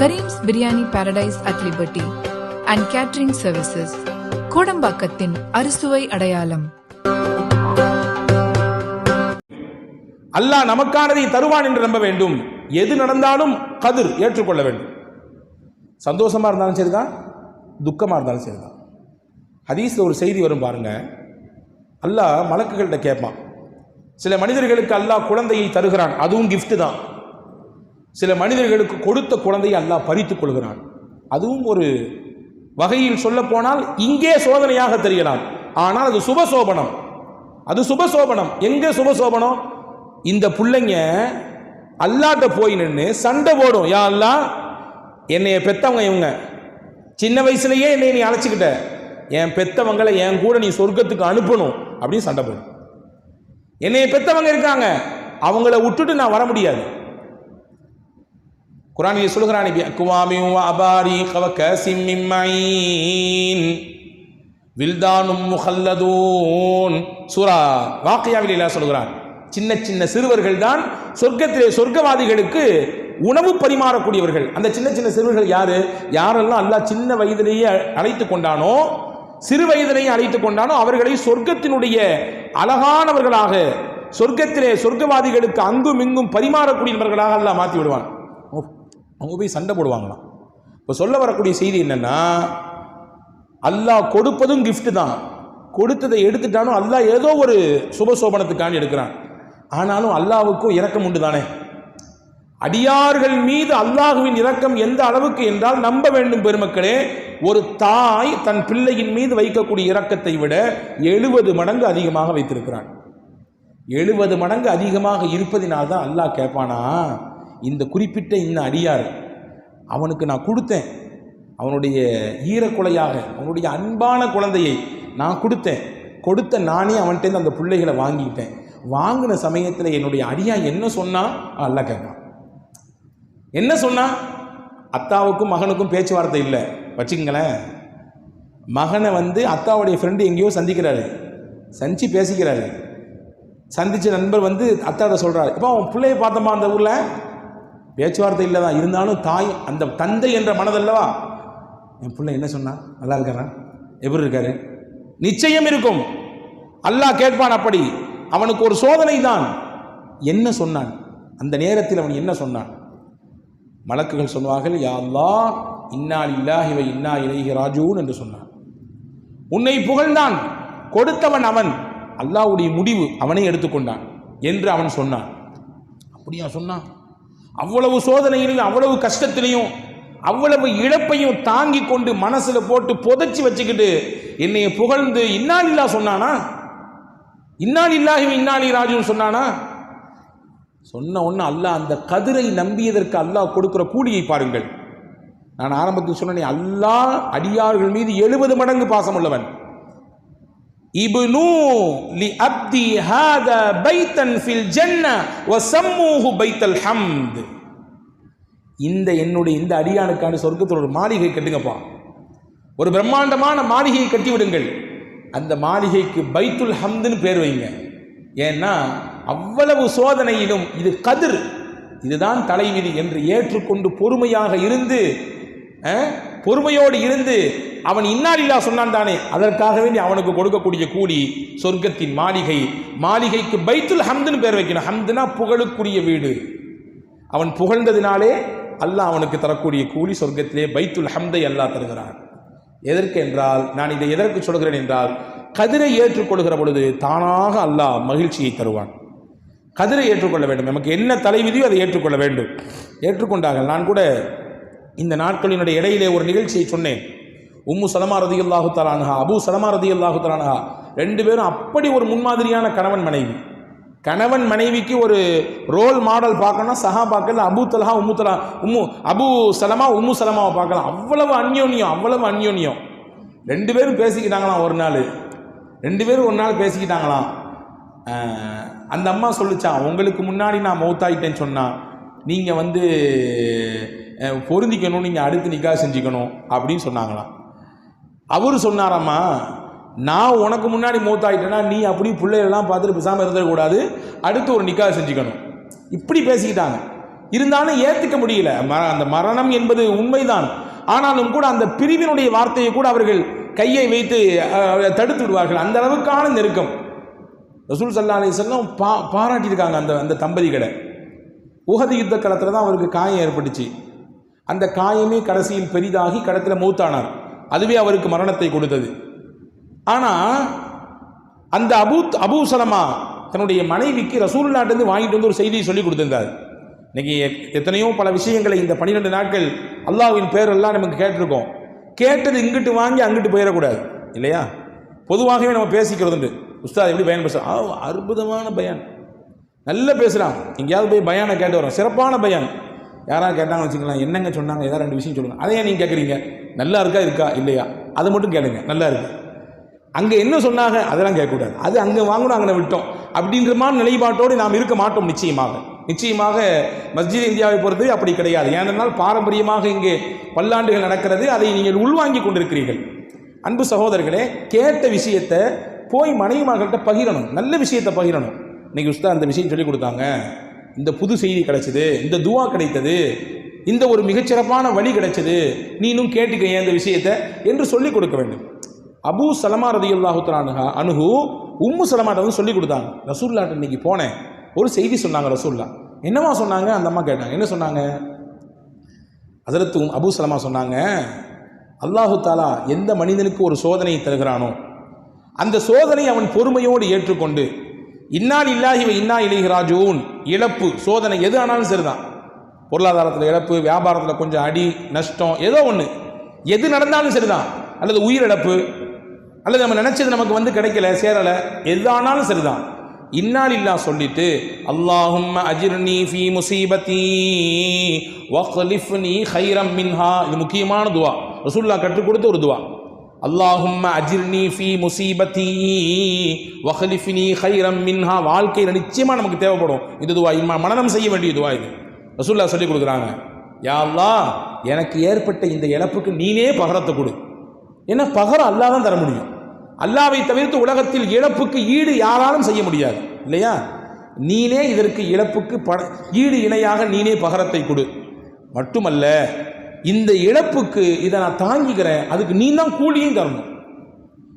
Karim's biryani paradise at liberty and catering services கோடம்பாக்கத்தின் அறுசுவை அடையாளம் அல்லாஹ் நமக்கானதை தருவான் என்று நம்ப வேண்டும். எது நடந்தாலும் கதிர் ஏற்றுக்கொள்ள வேண்டும். சந்தோஷமா இருந்தாலும் சரிதான் துக்கமா இருந்தாலும் சரிதான். ஹதீஸ்ல ஒரு செய்தி வரும் பாருங்க. அல்லாஹ் மலக்குகள்கிட்ட கேட்பான். சில மனிதர்களுக்கு அல்லாஹ் குழந்தையை தருகிறான் அதுவும் கிஃப்ட் தான். சில மனிதர்களுக்கு கொடுத்த குழந்தையை அல்லாஹ் பறித்து கொள்கிறான். அதுவும் ஒரு வகையில் சொல்லப்போனால் இங்கே சோதனையாக தெரியலாம். ஆனால் அது சுபசோபனம் அது சுபசோபனம் எங்கே சுபசோபனம் இந்த பிள்ளைங்க அல்லாட்ட போய் நின்று சண்டை போடும். யா அல்லா என்னைய பெத்தவங்க இவங்க. சின்ன வயசுலயே என்னை நீ அழைச்சிக்கிட்ட. என் பெத்தவங்களை என் கூட நீ சொர்க்கத்துக்கு அனுப்பணும் அப்படின்னு சண்டை போடும். என்னைய பெத்தவங்க இருக்காங்க. அவங்கள விட்டுட்டு நான் வர முடியாது. குரானில் சொல்கிறான் குவாமி அபாரி கவ சிம்மிம்மையின் வில்தானும் முஹல்லதூன் சூரா வாக்கியாவில் இல்லா சொல்கிறான் சின்ன சின்ன சிறுவர்கள் தான் சொர்க்கத்திலே சொர்க்கவாதிகளுக்கு உணவு பரிமாறக்கூடியவர்கள். அந்த சின்ன சின்ன சிறுவர்கள் யாரு? யாரெல்லாம் அல்லாஹ் சின்ன வயதிலேயே அழைத்து கொண்டானோ சிறு வயதிலேயே அழைத்து கொண்டானோ அவர்களை சொர்க்கத்தினுடைய அழகானவர்களாக சொர்க்கத்திலே சொர்க்கவாதிகளுக்கு அங்கும் இங்கும் பரிமாறக்கூடியவர்களாக அல்லாஹ் மாற்றி விடுவான். அவங்க போய் சண்டை போடுவாங்களாம். இப்போ சொல்ல வரக்கூடிய செய்தி என்னென்னா அல்லாஹ் கொடுப்பதும் கிஃப்ட் தான். கொடுத்ததை எடுத்துட்டாலும் அல்லாஹ் ஏதோ ஒரு சுபசோபனத்துக்காண்டி எடுக்கிறான். ஆனாலும் அல்லாவுக்கும் இரக்கம் உண்டு தானே. அடியார்கள் மீது அல்லாஹுவின் இரக்கம் எந்த அளவுக்கு என்றால் நம்ப வேண்டும் பெருமக்களே ஒரு தாய் தன் பிள்ளையின் மீது வைக்கக்கூடிய இரக்கத்தை விட எழுபது மடங்கு அதிகமாக வைத்திருக்கிறான். எழுபது மடங்கு அதிகமாக இருப்பதினால்தான் அல்லாஹ் கேட்பானா? இந்த குறிப்பிட்ட இந்த அடியார் அவனுக்கு நான் கொடுத்தேன். அவனுடைய ஈரக்குலையாக அவனுடைய அன்பான குழந்தையை நான் கொடுத்தேன். கொடுத்த நானே அவன்கிட்ட அந்த பிள்ளைகளை வாங்கிக்கிட்டேன். வாங்கின சமயத்தில் என்னுடைய அடியா என்ன சொன்னா? அல்ல கேட்பான். என்ன சொன்னா? அத்தாவுக்கும் மகனுக்கும் பேச்சுவார்த்தை இல்லை. வச்சுக்கங்களேன். மகனை வந்து அத்தாவுடைய ஃப்ரெண்டு எங்கேயோ சந்திக்கிறாரு. சந்திச்சு பேசிக்கிறாரு. சந்திச்ச நண்பர் வந்து அத்தாட்ட சொல்கிறாரு இப்போ அவன் பிள்ளைய பார்த்தோமா அந்த ஊரில்? பேச்சுவார்த்தை இல்லை தான் இருந்தாலும் தாய் அந்த தந்தை என்ற மனதல்லவா? என் பிள்ளை என்ன சொன்னா? நல்லா இருக்காரா? எப்படி இருக்காரு? நிச்சயம் இருக்கும். அல்லாஹ் கேட்பான் அப்படி. அவனுக்கு ஒரு சோதனை தான். என்ன சொன்னான்? அந்த நேரத்தில் அவன் என்ன சொன்னான்? மலக்குகள் சொல்வார்கள் யா இன்னால் இன்னா இல்லாஹி இன்னா இலகி ராஜூன் என்று சொன்னான். உன்னை புகழ்ந்தான். கொடுத்தவன் அவன். அல்லாஹ்வுடைய முடிவு அவனை எடுத்துக்கொண்டான் என்று அவன் சொன்னான். அப்படியா சொன்னான்? அவ்வளவு சோதனையிலையும் அவ்வளவு கஷ்டத்திலையும் அவ்வளவு இழப்பையும் தாங்கி கொண்டு மனசுல போட்டு புதைச்சி வச்சுக்கிட்டு என்னைய புகழ்ந்து இன்னாலில்லா சொன்னானா? இன்னால் இல்லாஹி இன்னாலி ராஜுன்னு சொன்னானா? சொன்ன ஒன்று அல்லாஹ் அந்த கதிரை நம்பியதற்கு அல்லாஹ் கொடுக்குற கூலியை பாருங்கள். நான் ஆரம்பத்தில் சொன்னேன் அல்லாஹ் அடியார்கள் மீது எழுபது மடங்கு பாசம் உள்ளவன் இபுனு லி அப்தி ஹாத பைத்தன் ஃபில் ஜன்ன வ சம்மூஹு பைத்தல் ஹம்த். இந்த என்னுடைய இந்த அடியானுக்கான சொர்க்கத்தில் ஒரு மாளிகை கட்டுங்கப்பா. ஒரு பிரம்மாண்டமான மாளிகையை கட்டிவிடுங்கள். அந்த மாளிகைக்கு பைத்துல் ஹம்துன்னு பேர் வைங்க. ஏன்னா அவ்வளவு சோதனையிலும் இது கதிர். இதுதான் தலைவிதி என்று ஏற்றுக்கொண்டு பொறுமையாக இருந்து பொறுமையோடு இருந்து அவன் இன்னாலில்லா சொன்னான் தானே அதற்காக வேண்டி அவனுக்கு கொடுக்கக்கூடிய கூலி சொர்க்கத்தின் மாளிகை. மாளிகைக்கு பைத்துல் ஹம்துன்னு பேர் வைக்கணும். ஹம்துனா புகழுக்குரிய வீடு. அவன் புகழ்ந்ததினாலே அல்லாஹ் அவனுக்கு தரக்கூடிய கூலி சொர்க்கத்திலே பைத்துல் ஹம்தை அல்லாஹ் தருகிறான். எதற்கு என்றால் நான் இதை எதற்கு சொல்கிறேன் என்றால் கதிரை ஏற்றுக்கொள்கிற பொழுது தானாக அல்லாஹ் மகிழ்ச்சியை தருவான். கதிரை ஏற்றுக்கொள்ள வேண்டும். நமக்கு என்ன தலைவிதியோ அதை ஏற்றுக்கொள்ள வேண்டும். ஏற்றுக்கொண்டார்கள். நான் கூட இந்த நாட்களினுடைய இடையிலே ஒரு நிகழ்ச்சியை சொன்னேன். உம்மு சலமா ரதி அல்லாஹு தலானஹா அபு சலமா ரதி அல்லாஹு தலானஹா ரெண்டு பேரும் அப்படி ஒரு முன்மாதிரியான கணவன் மனைவி. கணவன் மனைவிக்கு ஒரு ரோல் மாடல் பார்க்கணும்னா சஹாபாக்கள் அபு தலஹா உம்மு தலா உம்மு அபு சலமா உம்மு சலமாவை பார்க்கலாம். அவ்வளவு அந்யோன்யம் அவ்வளவு அந்யோன்யம். ரெண்டு பேரும் பேசிக்கிட்டாங்களாம் ஒரு நாள். ரெண்டு பேரும் ஒரு நாள் பேசிக்கிட்டாங்களாம். அந்த அம்மா சொல்லுச்சான் உங்களுக்கு முன்னாடி நான் மௌத்தாயிட்டேன்னு சொன்னால் நீங்கள் வந்து பொருந்திக்கணும் நீங்கள் அடுத்து நிக்கா செஞ்சுக்கணும் அப்படின்னு சொன்னாங்களாம். அவர் சொன்னாராம்மா நான் உனக்கு முன்னாடி மூத்தாயிட்டேன்னா நீ அப்படி பிள்ளைகள்லாம் பார்த்துட்டு பேசாமல் இருந்துடக்கூடாது அடுத்து ஒரு நிக்கா செஞ்சுக்கணும். இப்படி பேசிக்கிட்டாங்க. இருந்தாலும் ஏற்றுக்க முடியல. ம- அந்த மரணம் என்பது உண்மைதான். ஆனாலும் கூட அந்த பிரிவினுடைய வார்த்தையை கூட அவர்கள் கையை வைத்து தடுத்து விடுவார்கள். அந்த அளவுக்கான நெருக்கம். ரசூல் சல்லா அலிஸ்லாம் பா பாராட்டியிருக்காங்க அந்த அந்த தம்பதிகளை உகது யுத்த களத்தில் தான் அவருக்கு காயம் ஏற்பட்டுச்சு. அந்த காயமே கடைசியில் பெரிதாகி கடத்தில் மூத்தானார். அதுவே அவருக்கு மரணத்தை கொடுத்தது. ஆனால் அந்த அபூத் அபூ சலமா தன்னுடைய மனைவிக்கு ரசூலுல்லாட்டிருந்து வாங்கிட்டு வந்து ஒரு செய்தியை சொல்லி கொடுத்திருந்தார். இன்னைக்கு எத்தனையோ பல விஷயங்களை இந்த பன்னிரெண்டு நாட்கள் அல்லாவின் பேரெல்லாம் நமக்கு கேட்டிருக்கோம். கேட்டது இங்கிட்டு வாங்கி அங்கிட்டு போயிடக்கூடாது. இல்லையா? பொதுவாகவே நம்ம பேசிக்கிறதுண்டு. உஸ்தாத் எப்படி பயன் பேசுகிறோம் ஆ அற்புதமான பயன். நல்லா பேசுகிறான் எங்கேயாவது போய் பயானை கேட்டு வரோம் சிறப்பான பயன். யாராவது கேட்டாங்கன்னு வச்சுக்கலாம் என்னங்க சொன்னாங்க? ஏதாவது ரெண்டு விஷயம் சொல்லுங்கள் அதையே நீங்கள் கேட்குறீங்க நல்லா இருக்கா இருக்கா இல்லையா? அதை மட்டும் கேளுங்க நல்லா இருக்கு. அங்கே என்ன சொன்னாங்க அதெல்லாம் கேட்கக்கூடாது. அது அங்கே வாங்கணும் அங்கே விட்டோம். அப்படின்ற மாதிரி நிலைப்பாட்டோடு நாம் இருக்க மாட்டோம் நிச்சயமாக. நிச்சயமாக மஸ்ஜித் இந்தியாவை பொறுத்தவரை அப்படி கிடையாது. ஏனென்றால் பாரம்பரியமாக இங்கே பல்லாண்டுகள் நடக்கிறது அதை நீங்கள் உள்வாங்கி கொண்டிருக்கிறீர்கள். அன்பு சகோதரர்களே கேட்ட விஷயத்தை போய் மனைவிமார்கள்ட்ட பகிரணும். நல்ல விஷயத்தை பகிரணும். இன்னைக்கு உஸ்தா அந்த விஷயம் சொல்லிக் கொடுத்தாங்க. இந்த புது செய்தி கிடைச்சது இந்த துவா கிடைத்தது இந்த ஒரு மிகச்சிறப்பான வழி கிடைச்சது. நீனும் கேட்டுக்க இந்த விஷயத்தை? என்று சொல்லிக் கொடுக்க வேண்டும். அபு சலமா ரதியுல்லாஹு அனுஹா அனுகு உம்மு சலமாட்ட வந்து சொல்லி கொடுத்தாங்க ரசூல்லாட்ட இன்னைக்கு போனேன். ஒரு செய்தி சொன்னாங்க ரசூல்லா என்னவா சொன்னாங்க? அந்த அம்மா கேட்டாங்க. என்ன சொன்னாங்க? அதிரத்து அபு சலமா சொன்னாங்க அல்லாஹு தாலா எந்த மனிதனுக்கு ஒரு சோதனையை தருகிறானோ அந்த சோதனை அவன் பொறுமையோடு ஏற்றுக்கொண்டு இன்னால் இல்லாஹிவ இன்னா இலைஹி இழப்பு சோதனை எது ஆனாலும் சரிதான். பொருளாதாரத்தில் இழப்பு வியாபாரத்தில் கொஞ்சம் அடி நஷ்டம் ஏதோ ஒன்று எது நடந்தாலும் சரிதான். அல்லது உயிரிழப்பு அல்லது நம்ம நினச்சது நமக்கு வந்து கிடைக்கல சேரலை எதானாலும் சரிதான். இன்னால் இல்லா சொல்லிட்டு அல்லாஹும் அஜிர்னி ஃபி முசீபத்தி வக்லிஃப்னி ஹைரம் மின்ஹா. இது முக்கியமான துவா. ரசூல்லா கற்றுக் கொடுத்த ஒரு துவா. அல்லாஹும் அஜிர்னி ஃபி முசீபத்தி வஹலிஃபினி ஹைரம் மின்ஹா. வாழ்க்கையில் நிச்சயமாக நமக்கு தேவைப்படும். இந்த துவா. இம்மா செய்ய வேண்டிய துவா இது. ரசூல்லா சொல்லி கொடுக்குறாங்க. யா எனக்கு ஏற்பட்ட இந்த இழப்புக்கு நீனே பகரத்தை கொடு. ஏன்னா பகரம் அல்லாஹ் தான் தர முடியும். அல்லாவை தவிர்த்து உலகத்தில் இழப்புக்கு ஈடு யாராலும் செய்ய முடியாது. இல்லையா? நீனே இதற்கு இழப்புக்கு பட ஈடு இணையாக நீனே பகரத்தை கொடு. மட்டுமல்ல இந்த இழப்புக்கு இதை நான் தாங்கிக்கிறேன். அதுக்கு நீ தான் கூலியும் தரணும்.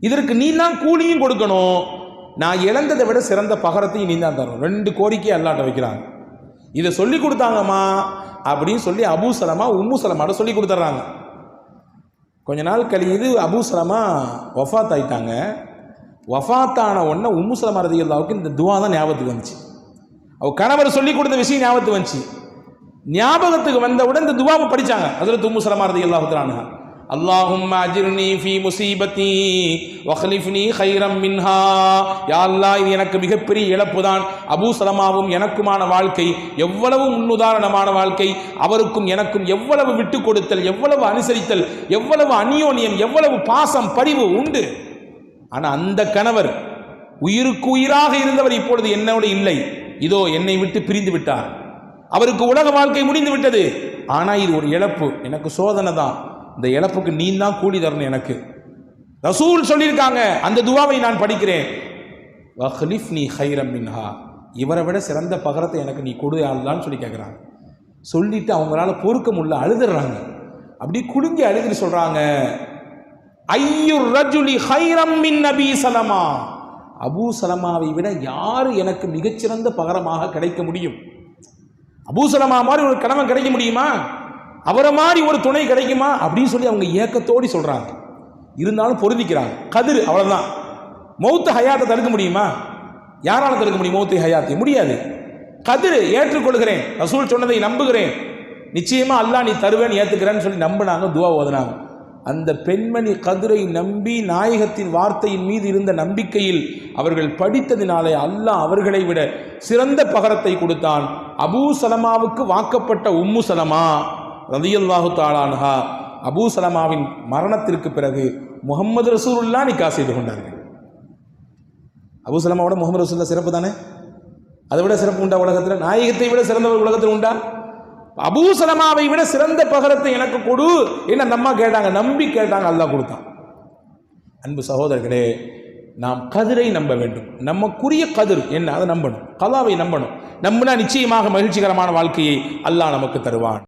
இதற்கு நீ தான் கூலியும் கொடுக்கணும். நான் இழந்ததை விட சிறந்த பகரத்தையும் நீ தான் தரணும். ரெண்டு கோரிக்கை அல்லாட்ட வைக்கிறாங்க. இதை சொல்லி கொடுத்தாங்கம்மா அப்படின்னு சொல்லி அபு சலமா உம்மு சொல்லி கொடுத்துட்றாங்க கொஞ்ச நாள் கழியுது அபு சலமா வஃபாத் ஆயிட்டாங்க வஃபாத்தான உடனே உம்மு சலமா இந்த துவா தான் ஞாபகத்துக்கு வந்துச்சு. அவ கணவர் சொல்லி கொடுத்த விஷயம் ஞாபகத்துக்கு வந்துச்சு. ஞாபகத்துக்கு வந்தவுடன் இந்த துவாவை படிச்சாங்க. அதில் தும்மு சலமா ரதியுல்லாஹு اللهم அல்லாஹும் அஜிர்னி ஃபி முசீபத்தி வஹ்லிஃப்னி ஹைரம் மின்ஹா யா அல்லாஹ் இது எனக்கு மிகப்பெரிய இழப்பு தான் அபூ சலமாவும் எனக்குமான வாழ்க்கை எவ்வளவு முன்னுதாரணமான வாழ்க்கை அவருக்கும் எனக்கும் எவ்வளவு விட்டு கொடுத்தல் எவ்வளவு அனுசரித்தல் எவ்வளவு அந்யோன்யம் எவ்வளவு பாசம் பரிவு உண்டு. ஆனா அந்த கணவர் உயிருக்கு உயிராக இருந்தவர் இப்பொழுது என்னோடு இல்லை. இதோ என்னை விட்டு பிரிந்து விட்டார். அவருக்கு உலக வாழ்க்கை முடிந்து விட்டது. ஆனா இது ஒரு இழப்பு. எனக்கு சோதனை தான் இந்த இழப்புக்கு நீ தான் கூலி தரணும் எனக்கு. ரசூல் சொல்லியிருக்காங்க அந்த துவாவை நான் படிக்கிறேன். வஹ்லிஃப்னி ஹைரம் மின்ஹா. இவரை விட சிறந்த பகரத்தை எனக்கு நீ கொடு அல்லான்னு சொல்லி கேட்குறாங்க சொல்லிட்டு அவங்களால பொறுக்க முடியல அழுதுறாங்க. அப்படி குடுங்கி அழுதுட்டு சொல்றாங்க ஐயுர் ரஜுலி ஹைரம் மின் நபி சலமா. அபூ சலமாவை விட யார் எனக்கு மிகச்சிறந்த பகரமாக கிடைக்க முடியும்? அபூ சலமா மாதிரி ஒரு கணவன் கிடைக்க முடியுமா? அவரை மாதிரி ஒரு துணை கிடைக்குமா அப்படின்னு சொல்லி அவங்க ஏக்கத்தோடி சொல்கிறாங்க இருந்தாலும் பொருந்திக்கிறாங்க. கதிர் அவ்வளோதான் மௌத்த ஹயாத்தை தடுக்க முடியுமா? யாரால தடுக்க முடியும் மௌத்தை ஹயாத்தை? முடியாது. கதிர் ஏற்றுக்கொள்கிறேன். ரசூல் சொன்னதை நம்புகிறேன். நிச்சயமாக அல்லாஹ் நீ தருவேன் ஏற்றுக்கிறேன்னு சொல்லி நம்பினாங்க துவா ஓதுனாங்க. அந்த பெண்மணி கதிரை நம்பி நாயகத்தின் வார்த்தையின் மீது இருந்த நம்பிக்கையில் அவர்கள் படித்ததினாலே அல்லாஹ் அவர்களை விட சிறந்த பகரத்தை கொடுத்தான். அபூ சலமாவுக்கு வாக்கப்பட்ட உம்மு சலமா. ரதியல்லாஹு தாலான்ஹா அபூ சலமாவின் மரணத்திற்கு பிறகு முகமது ரசூலுல்லா நிக்கா செய்து கொண்டார்கள். அபூ சலமாவோட முகமது ரசூல்லா சிறப்பு தானே? அதை விட சிறப்பு உண்டா உலகத்தில்? நாயகத்தை விட சிறந்தவர் உலகத்தில் உண்டா? அபூ சலமாவை விட சிறந்த பகரத்தை எனக்கு கொடு என்ன அந்த அம்மா கேட்டாங்க. நம்பி கேட்டாங்க. அல்லாஹ் கொடுத்தான். அன்பு சகோதரர்களே நாம் கதிரை நம்ப வேண்டும். நமக்குரிய கதிர் என்ன? அதை நம்பணும். கலாவை நம்பணும். நம்பினா நிச்சயமாக மகிழ்ச்சிகரமான வாழ்க்கையை அல்லாஹ் நமக்கு தருவான்.